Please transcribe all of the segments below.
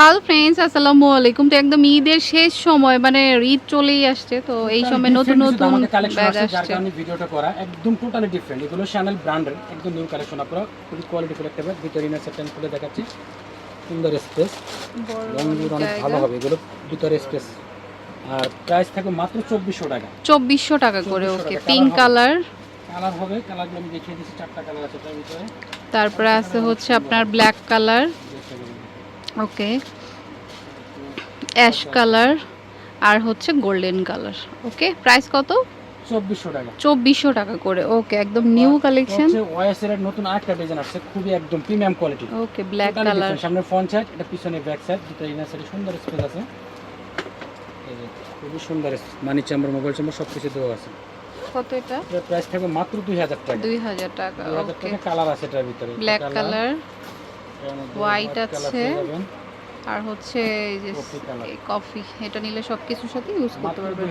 Hello friends আসসালামু আলাইকুম। তো একদম ঈদের শেষ সময় মানে ঈদ চলেই আসছে তো এই সময় নতুন নতুন ব্যাগ আসছে। আমি ভিডিওটা করা একদম টোটালি ডিফারেন্ট এগুলো শ্যানেল ব্র্যান্ডের একদম নিউ কালেকশন আপনারা খুবই কোয়ালিটি ফুল একটা ব্যাগ ভিতরে ইনার সেট খুলে দেখাচ্ছি। সুন্দর স্পেস রঙগুলো অনেক ভালো হবে এগুলো ভিতরে স্পেস আর প্রাইস থাকবে মাত্র চব্বিশশো টাকা। চব্বিশশো টাকা করে ওকে পিঙ্ক কালার কালার হবে। কালারগুলো আমি দেখিয়ে দিচ্ছি চারটা কালার আছে তার ভিতরে। তারপরে আছে হচ্ছে আপনার black colour okay. Ash colour আর হচ্ছে গোল্ডেন কালার ওকে। প্রাইস কত? চব্বিশশো টাকা। চব্বিশশো টাকা করে ওকে। একদম নিউ কালেকশন। ওয়াইএস এর নতুন আরেকটা ডিজাইন আসছে খুবই একদম premium quality. Okay black colour. সামনে ফ্রন্ট সাইড এটা পিছনে ব্যাক সাইড দুটো ইনার সাইডে সুন্দর স্পেস আছে। খুবই সুন্দর মানি চেম্বার মোবাইল চেম্বার সব কিছু দেওয়া আছে। কত এটা? প্রাইস থাকবে মাত্র দুই হাজার টাকা। দুই হাজার টাকা দুই হাজার ওকে। টাকা কালার আছে এটার ভিতরে। ব্ল্যাক কালার colour আছে। আর হচ্ছে এই যে কফি এটা নিলে সব কিছুর সাথে ইউজ করতে পারবেন।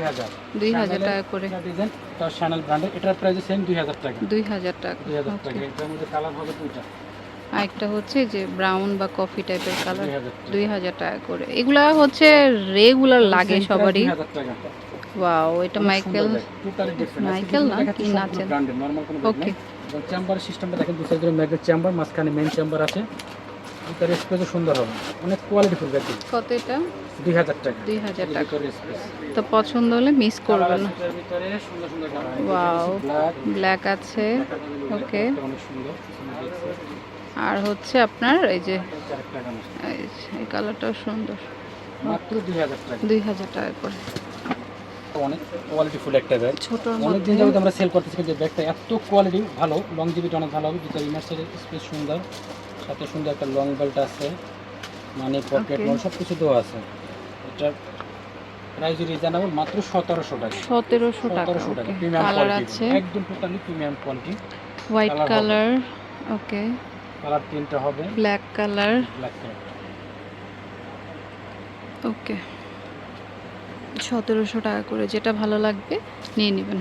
দুই হাজার। টাকা করে। এটা শ্যানেল ব্র্যান্ডের এটার প্রাইস সেম দুই হাজার টাকা। দুই হাজার টাকা দুই হাজার টাকা। এটার মধ্যে কালার হবে দুইটা। আরেকটা হচ্ছে যে ব্রাউন বা কফি টাইপের কালার দুই হাজার টাকা। করে। এগুলা হচ্ছে রেগুলার লাগে সবারই। 2000 ওয়াও এটা মাইকেল মাইকেল না, কি নাচেন? ওকে। এবং চেম্বার সিস্টেমটা দেখেন দু সাইডে ম্যাগনেট চেম্বার মাঝখানে মেন চেম্বার আছে। ভিতরে স্পেসও সুন্দর হবে। অনেক কোয়ালিটি ফুল ব্যাগ কত এটা? দুই হাজার টাকা। দুই হাজার টাকা। তো পছন্দ হলে মিস করবেন Wow. ব্ল্যাক আছে। ওকে আর হচ্ছে আপনার এই যে এই যে, এই কালারটাও সুন্দর। মাত্র দুই হাজার টাকা। দুই হাজার টাকা করে। অনেক কোয়ালিটি ফুল একটা ব্যাগ অনেক দিন যাবত আমরা সেল করতেছি কিন্তু ব্যাগটা এত কোয়ালিটি ভালো লং জিবিটা অনেক ভালো হবে ভিতরে ইনার সাইডের স্পেস সুন্দর সাথে সুন্দর একটা লং বেল্ট আছে মানে পকেট. মল সব কিছু দেওয়া আছে। এটার প্রাইস রিজনেবল মাত্র সতেরোশো টাকা। সতেরোশো টাকা প্রিমিয়াম কোয়ালিটি একদম totally premium quality white colour okay colour তিনটা হবে। Black colour black colour okay সতেরোশো টাকা করে যেটা ভালো লাগবে নিয়ে নেবেন।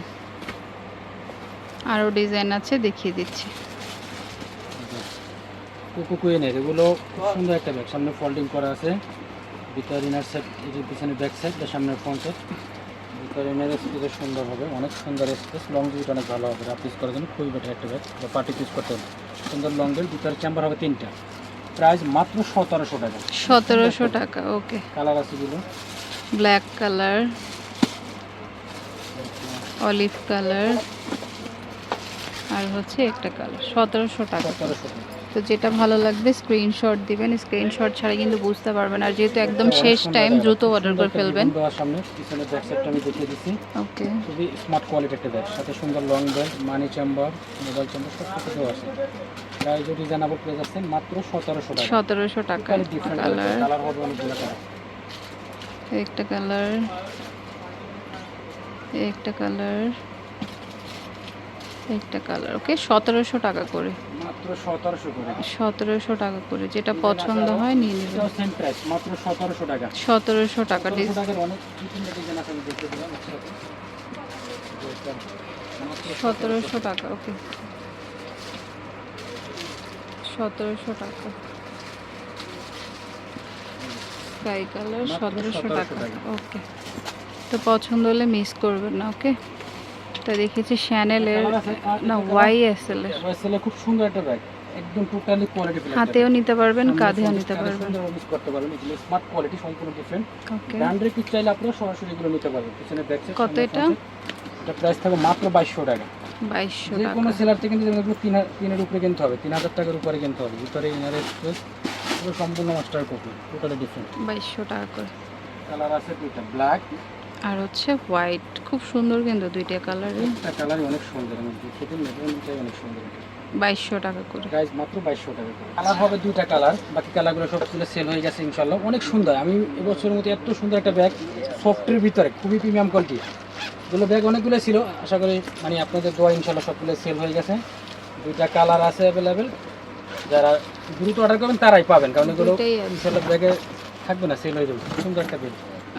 আরও ডিজাইন আছে দেখিয়ে দিচ্ছি। কোকোকুইনের এগুলো সুন্দর একটা ব্যাগ। সামনে ফোল্ডিং করা আছে। ভিতর ইনার সেট এই পিছনে ব্যাক সাইড বা সামনে ফ্রন্ট সাইড ভিতর ইনার স্পেস সুন্দর হবে অনেক সুন্দর স্পেস লং অনেক ভালো হবে। করার জন্য খুবই বেটার একটা ব্যাগ বা পার্টি ইউজ করতে হবে। সুন্দর লং ভিতরে চেম্বার হবে তিনটা। প্রাইস মাত্র সতেরোশো টাকা। সতেরোশো টাকা ওকে কালার আছে ব্ল্যাক কালার অলিভ কালার আর হচ্ছে একটা কালার সতেরোশো টাকা। তো যেটা ভালো লাগবে স্ক্রিনশট দিবেন। স্ক্রিনশট ছাড়া কিন্তু বুঝতে পারবেন। আর যেহেতু একদম শেষ টাইম। দ্রুত অর্ডার করে ফেলবেন। সামনে পিছনে ব্যাক সাইডটা আমি দেখিয়ে দিচ্ছি। ওকে খুবই স্মার্ট কোয়ালিটি একটা ব্যাগ সাথে সুন্দর long belt money chamber mobile chamber সব কিছু আছে। প্রাইস রিজনেবল প্রাইস আছে মাত্র সতেরোশো টাকা। সতেরোশো টাকা কালার কালার হবে অনেকগুলো কালার একটা কালার একটা কালার একটা কালার ওকে? সতেরোশো টাকা করে। মাত্র সতেরোশো টাকা করে যেটা পছন্দ হয় নিয়ে নেবেন। সতেরোশো টাকা। সতেরোশো টাকা ওকে। সতেরোশো টাকার অনেক বিভিন্ন ডিজাইন আছে আমি দেখতে দিলাম একসাথে মাত্র সতেরোশো টাকা ওকে সতেরোশো টাকা স্কাই কালার সতেরোশো 1700 টাকা। টাকা। ওকে। তো পছন্দ হলে মিস করবেন না ওকে? এটা দেখেছি শ্যানেলের না ওয়াই এস এল এর। খুব সুন্দর একটা ব্যাগ একদম টোটালি কোয়ালিটি হাতেও নিতে পারবেন কাঁধেও নিতে পারবেন। ইউজ করতে পারবেন এগুলো স্মার্ট কোয়ালিটি সম্পূর্ণ ডিফারেন্ট ওকে। ব্র্যান্ডের কিছু চাইলে আপনারা সরাসরি এগুলো নিতে পারবেন। পিছনে সাইড কত এটা? এটা প্রাইস থাকবে মাত্র বাইশশো টাকা। বাইশশো যে কোনো সেলার থেকে কিন্তু এগুলো তিন হা- তিনের উপরে কিনতে হবে তিন হাজার টাকার উপরে কিনতে হবে। ভিতরে ইনারের সম্পূর্ণ মাস্টার কপি টোটালি ডিফারেন্ট বাইশশো টাকা করে। কালার আছে দুইটা ব্ল্যাক আর হচ্ছে হোয়াইট খুব সুন্দর কিন্তু দুইটা কালারই কালারই অনেক সুন্দর আমি দেখে দিন মেরুনটাই অনেক সুন্দর বাইশশো টাকা করে। প্রাইস মাত্র বাইশশো টাকা করে। কালার হবে দুইটা কালার বাকি কালারগুলো সব তুলে সেল হয়ে গেছে ইনশাল্লাহ অনেক সুন্দর আমি এবছরের মধ্যে এত সুন্দর একটা ব্যাগ সফটের ভিতরে খুবই প্রিমিয়াম কোয়ালিটি এগুলো ব্যাগ অনেকগুলো ছিল আশা করি মানে আপনাদের দোয়া ইনশাল্লাহ সবগুলো সেল হয়ে গেছে। দুইটা কালার আছে অ্যাভেলেবেল যারা দ্রুত অর্ডার করবেন তারাই পাবেন কারণ এগুলো আছে। ব্যাগে থাকবে না সেল হয়ে যাবে সুন্দর একটা ব্যাগ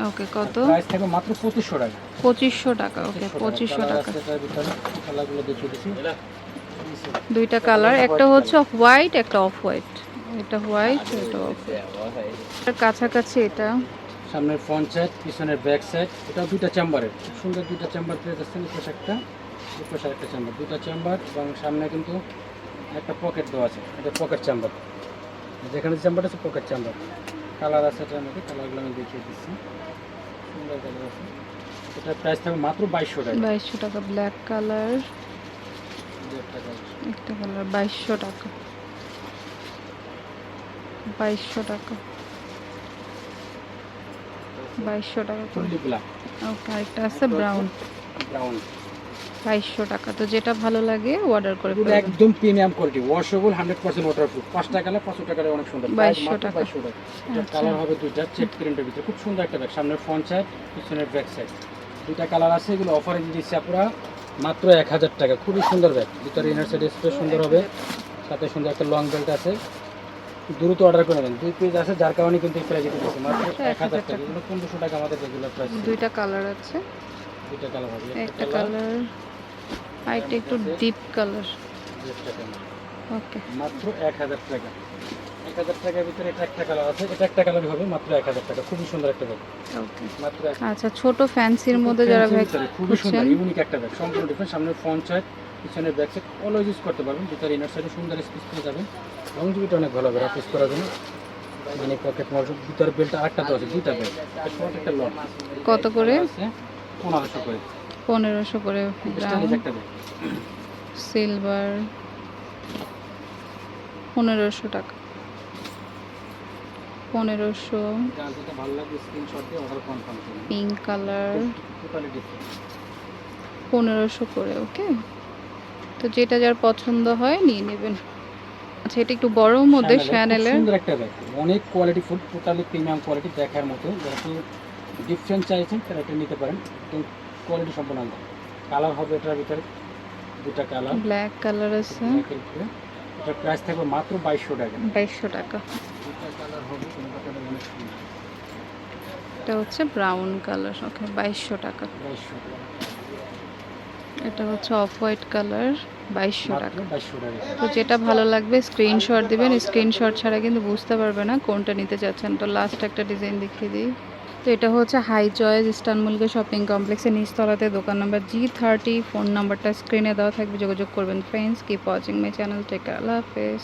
ওকে কত? প্রাইস থাকবে মাত্র পঁচিশশো টাকা। পঁচিশশো টাকা ওকে পঁচিশশো টাকা এটার ভিতরে কালারগুলো দেখিয়ে দিচ্ছি। দুইটা কালার একটা হচ্ছে অফ হোয়াইট একটা অফ হোয়াইট এটা হোয়াইট এটা এটার কাছাকাছি এটা। সামনের ফ্রন্ট সাইড পিছনের ব্যাক সাইড এটাও দুইটা চেম্বারের খুব সুন্দর দুইটা চেম্বার পেয়ে যাচ্ছেন একটা একটা চেম্বার দুইটা চেম্বার এবং সামনে কিন্তু একটা পকেট দেওয়া আছে এটা পকেট চেম্বার যেখানে চেম্বার আছে পকেট চেম্বার কালার আছে এটার মধ্যে কালারগুলো আমি দেখিয়ে দিচ্ছি। সুন্দর কালার আছে। এটার প্রাইস থাকবে মাত্র বাইশশো টাকা। বাইশশো টাকা ব্ল্যাক কালার একটা কালার বাইশশো টাকা। বাইশশো টাকা। বাইশশো টাকা ওকে আরেকটা আছে ব্রাউন ব্রাউন বাইশশো টাকা। তো যেটা ভালো লাগে অর্ডার করে এগুলো একদম premium quality washable hundred percent waterproof পাঁচটা কালার পাঁচশো টাকার অনেক সুন্দর। Price 2200 মাত্র টাকা। 2200 টাকা। এটার আচ্ছা। কালার হবে দুইটা চেক প্রিন্টের ভিতরে। খুব সুন্দর একটা ব্যাগ সামনের ফ্রন্ট সাইড পিছনের ব্যাক সাইড দুইটা কালার আছে এগুলো অফারে দিচ্ছি আপনারা মাত্র এক হাজার টাকা। খুবই সুন্দর ব্যাগ। ভিতরে ইনার সাইড স্পেস সুন্দর হবে। সাথে সুন্দর একটা লং বেল্ট আছে। দ্রুত অর্ডার করে দেন দুই পেজ আছে যার কারণে কিন্তু এই প্রাইস দিতেছি। মাত্র এক হাজার 1000 টাকা। এগুলো পনেরোশো টাকা আমাদের রেগুলার প্রাইস দুইটা কালার আছে। দুইটা কালার হবে। একটা কালার আরেকটা একটু ডিপ কালার ওকে মাত্র এক হাজার টাকা। এক হাজার টাকার ভিতরে এটা একটা কালার আছে এটা একটা কালার হবে মাত্র এক হাজার টাকা। খুবই সুন্দর একটা ব্যাগ। ওকে মাত্র আচ্ছা ছোট ফ্যান্সির মধ্যে যারা ব্যাগ খুবই সুন্দর ইউনিক একটা ব্যাগ সম্পূর্ণ ডিফারেন্ট সামনের ফ্রন্ট সাইড পিছনের ব্যাক সাইড অলওয়েজ ইউজ করতে পারবেন। ভিতরে ইনার সাইডে সুন্দর স্পেস পেয়ে যাবেন। লংজিবিটা অনেক ভালো হবে রাফ করার জন্য। মানে পকেট মার ভিতরে বেল্টটা আরেকটা দেওয়া আছে দুইটা বেল্ট একটা শর্ট একটা লং কত করে? পনেরোশো করে। পনেরোশো করে একটা সিলভার পনেরোশো টাকা। পনেরোশো। পিঙ্ক কালার পনেরোশো করে ওকে তো যেটা যার পছন্দ হয় নিয়ে নেবেন। আচ্ছা এটা একটু বড় মধ্যে শ্যানেলের সুন্দর একটা ব্যাগ। অনেক quality food totally premium quality দেখার মতো। যারা ডিফারেন্ট চাইছেন তারা এটা নিতে পারেন। একদম কোয়ালিটি সম্পূর্ণ আলাদা? কালার হবে এটার ভিতরে। দুটা কালার ব্ল্যাক কালার আছে। এটার প্রাইস থাকবে মাত্র বাইশশো টাকা। বাইশশো টাকা। দুটা কালার হবে কোনটা কালার অনেক সুন্দর এটা হচ্ছে ব্রাউন কালার ওকে বাইশশো টাকা। বাইশশো এটা হচ্ছে অফ হোয়াইট কালার বাইশশো টাকা। তো যেটা ভালো লাগবে স্ক্রিনশট দিবেন। স্ক্রিনশট ছাড়া কিন্তু বুঝতে পারবে না কোনটা নিতে চাচ্ছেন। তো লাস্ট একটা ডিজাইন দেখিয়ে দিই। তো এটা হচ্ছে হাই চয়েস ইস্টানবুলকে শপিং কমপ্লেক্সের নিচতলাতে, দোকান নাম্বার জি থার্টি ফোন নাম্বারটা স্ক্রিনে দেওয়া থাকবে, যোগাযোগ করবেন friends keep watching my channel tech আল্লাহ হাফেজ।